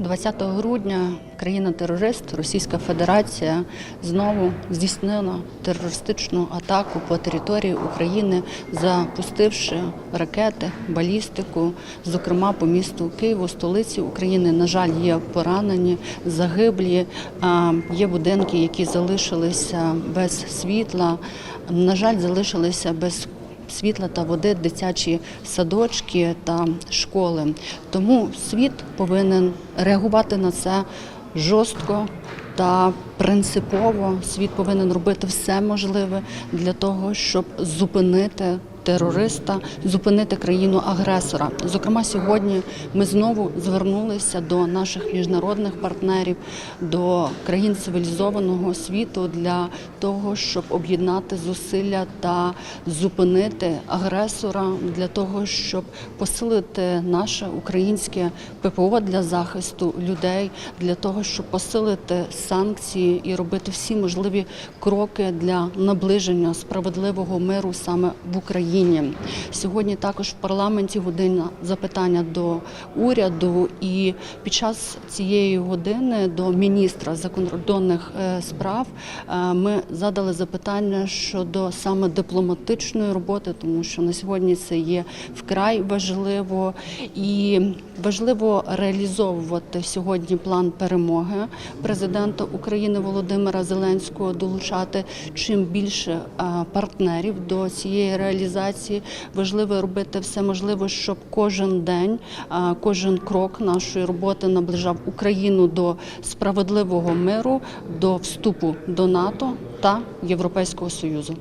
20 грудня країна-терорист Російська Федерація знову здійснила терористичну атаку по території України, запустивши ракети, балістику, зокрема по місту Києву, столиці України. На жаль, є поранені, загиблі, є будинки, які залишилися без світла. На жаль, залишилися без світла та води, дитячі садочки та школи. Тому світ повинен реагувати на це жорстко та принципово. Світ повинен робити все можливе для того, щоб зупинити. Терориста зупинити країну агресора. Зокрема, сьогодні ми знову звернулися до наших міжнародних партнерів, до країн цивілізованого світу для того, щоб об'єднати зусилля та зупинити агресора, для того, щоб посилити наше українське ППО для захисту людей, для того, щоб посилити санкції і робити всі можливі кроки для наближення справедливого миру саме в Україні. Сьогодні також в парламенті година запитання до уряду, і під час цієї години до міністра закордонних е, справ е, ми задали запитання щодо саме дипломатичної роботи, тому що на сьогодні це є вкрай важливо. І важливо реалізовувати сьогодні план перемоги президента України Володимира Зеленського, долучати чим більше е, партнерів до цієї реалізації. Важливо робити все можливе, щоб кожен день, кожен крок нашої роботи наближав Україну до справедливого миру, до вступу до НАТО та Європейського Союзу.